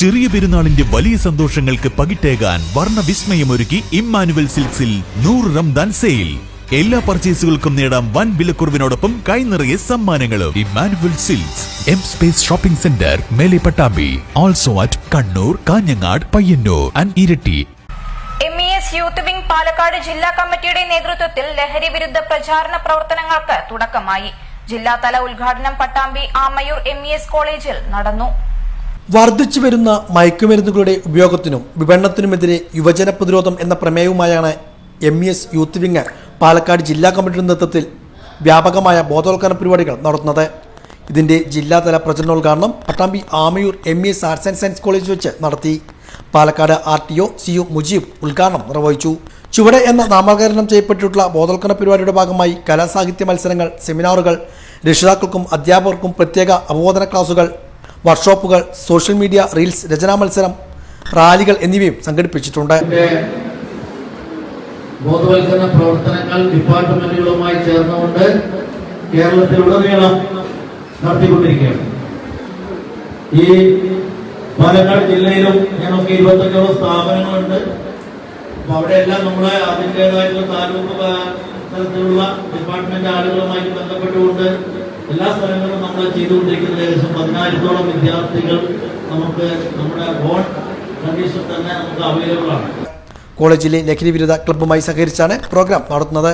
ചെറിയ പെരുന്നാളിന്റെ വലിയ സന്തോഷങ്ങൾക്ക് പകിട്ടേകാൻ വിസ്മയമൊരുക്കി ഇമ്മാനുവൽ സിൽക്സിൽ നൂറ് റംദാൻ സെയിൽ. എല്ലാ പർച്ചേസുകൾക്കും നേടാം വൻ വിലക്കുറവിനോടൊപ്പം കൈനിറയെ സമ്മാനങ്ങളും. Emmanuel silks M space shopping centre Mele Pattambi also at Kannur Kanhangad Payyanur and Iritty. M E S youth wing Palakkad ജില്ലാ കമ്മിറ്റിയുടെ നേതൃത്വത്തിൽ ലഹരി വിരുദ്ധ പ്രചാരണ പ്രവർത്തനങ്ങൾക്ക് തുടക്കമായി. ജില്ലാതല ഉദ്ഘാടനം Pattambi Amayur M E S കോളേജിൽ നടന്നു. വർദ്ധിച്ചു വരുന്ന മയക്കുമരുന്നുകളുടെ ഉപയോഗത്തിനും വിപണനത്തിനുമെതിരെ യുവജന പ്രതിരോധം എന്ന പ്രമേയവുമായാണ് M S youth wing Palakkad ജില്ലാ കമ്മിറ്റിയുടെ നേതൃത്വത്തിൽ വ്യാപകമായ ബോധവൽക്കരണ പരിപാടികൾ നടത്തുന്നത്. ഇതിന്റെ ജില്ലാതല പ്രചരണോദ്ഘാടനം Pattambi Amayur M S arts and science college വെച്ച് നടത്തി. Palakkad R T O C U Mujeeb ഉദ്ഘാടനം നിർവഹിച്ചു. ചുവടെ എന്ന നാമകരണം ചെയ്യപ്പെട്ടിട്ടുള്ള ബോധവൽക്കരണ പരിപാടിയുടെ ഭാഗമായി കലാസാഹിത്യ മത്സരങ്ങൾ സെമിനാറുകൾ രക്ഷിതാക്കൾക്കും അധ്യാപകർക്കും പ്രത്യേക അവബോധന ക്ലാസുകൾ വർക്ക്ഷോപ്പുകൾ സോഷ്യൽ മീഡിയ റീൽസ് രചനാ മത്സരം റാലികൾ എന്നിവയും സംഘടിപ്പിച്ചിട്ടുണ്ട്. ബോധവൽക്കരണ പ്രവർത്തനങ്ങൾ ഡിപ്പാർട്ട്മെന്റുകളുമായി ചേർന്നുകൊണ്ട് കേരളത്തിലുടനീളം നടത്തിക്കൊണ്ടിരിക്കുകയാണ്. ഈ പാലക്കാട് ജില്ലയിലും ഞങ്ങൾക്ക് ഇരുപത്തഞ്ചോളം സ്ഥാപനങ്ങളുണ്ട്. അപ്പൊ അവിടെയെല്ലാം നമ്മളെ അതിന്റെതായിട്ടുള്ള താലൂക്ക് തലത്തിലുള്ള ഡിപ്പാർട്ട്മെന്റ് ആളുകളുമായി ബന്ധപ്പെട്ടുകൊണ്ട് എല്ലാ സ്ഥലങ്ങളിലും നമ്മൾ ചെയ്തുകൊണ്ടിരിക്കുന്നത് ഏകദേശം പതിനായിരത്തോളം വിദ്യാർത്ഥികൾ നമുക്ക് നമ്മുടെ ഓൺ കണ്ടീഷൻ തന്നെ നമുക്ക് അവൈലബിൾ ആണ്. കോളേജിലെ ലഹരി വിരുദ്ധ ക്ലബ്ബുമായി സഹകരിച്ചാണ് പ്രോഗ്രാം നടത്തുന്നത്.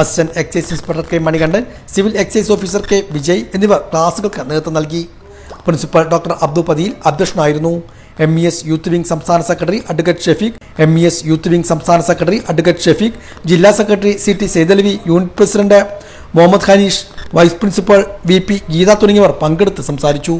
Assistant excise inspector K Manikandan civil excise officer K Vijay എന്നിവർ ക്ലാസുകൾക്ക് നേതൃത്വം നൽകി. പ്രിൻസിപ്പൽ ഡോക്ടർ അബ്ദു പതിയിൽ അധ്യക്ഷനായിരുന്നു. M E S youth wing സംസ്ഥാന secretary advocate Shefeeq M E S youth wing സംസ്ഥാന സെക്രട്ടറി അഡ്വക്കേറ്റ് ഷെഫീഖ് ജില്ലാ secretary C T Saithalavi unit president Muhammad Hanish vice principal V P Geetha തുടങ്ങിയവർ പങ്കെടുത്ത് സംസാരിച്ചു